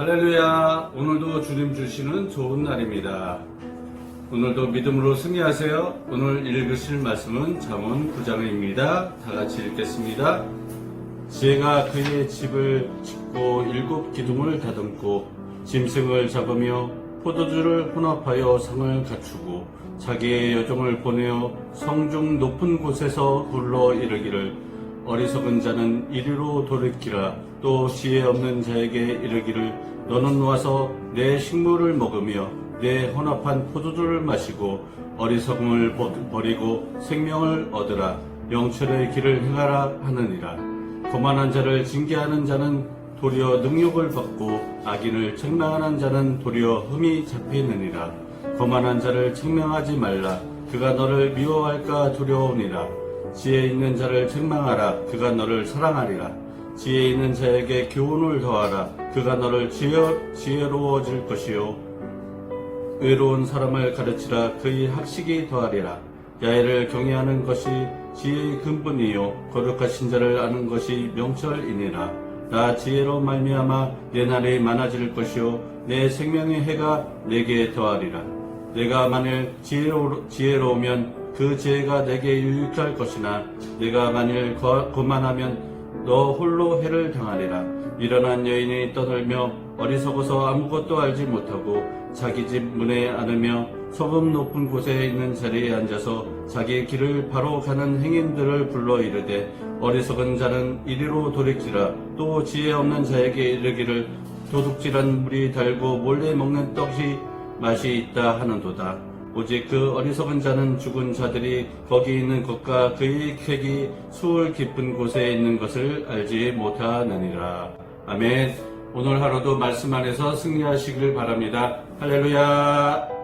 할렐루야. 오늘도 주님 주시는 좋은 날입니다. 오늘도 믿음으로 승리하세요. 오늘 읽으실 말씀은 잠언 9장입니다. 다 같이 읽겠습니다. 지혜가 그의 집을 짓고 일곱 기둥을 다듬고 짐승을 잡으며 포도주를 혼합하여 상을 갖추고 자기의 여종을 보내어 성중 높은 곳에서 불러 이르기를 어리석은 자는 이리로 돌이키라. 또 지혜 없는 자에게 이르기를 너는 와서 내 식물을 먹으며 내 혼합한 포도주를 마시고 어리석음을 버- 버리고 생명을 얻으라. 영철의 길을 행하라 하느니라. 거만한 자를 징계하는 자는 도리어 능욕을 받고 악인을 책망하는 자는 도리어 흠이 잡히느니라. 거만한 자를 책망하지 말라. 그가 너를 미워할까 두려우니라 지혜 있는 자를 책망하라. 그가 너를 사랑하리라. 지혜 있는 자에게 교훈을 더하라. 그가 너를 지혜, 지혜로워질 것이요. 의로운 사람을 가르치라. 그의 학식이 더하리라. 야외를 경외하는 것이 지혜의 근본이요. 거룩하신 자를 아는 것이 명철이니라. 나 지혜로 말미암아 내 날이 많아질 것이요. 내 생명의 해가 내게 더하리라. 내가 만일 지혜로, 지혜로우면 그 지혜가 내게 유익할 것이나 내가 만일 거, 거만하면 너 홀로 해를 당하리라. 일어난 여인이 떠들며 어리석어서 아무것도 알지 못하고 자기 집 문에 앉으며 소금 높은 곳에 있는 자리에 앉아서 자기의 길을 바로 가는 행인들을 불러 이르되 어리석은 자는 이리로 돌이키라 또 지혜 없는 자에게 이르기를 도둑질한 물이 달고 몰래 먹는 떡이 맛이 있다 하는도다. 오직 그 어리석은 자는 죽은 자들이 거기 있는 것과 그의 객이 수월 깊은 곳에 있는 것을 알지 못하느니라. 아멘. 오늘 하루도 말씀 안에서 승리하시길 바랍니다. 할렐루야.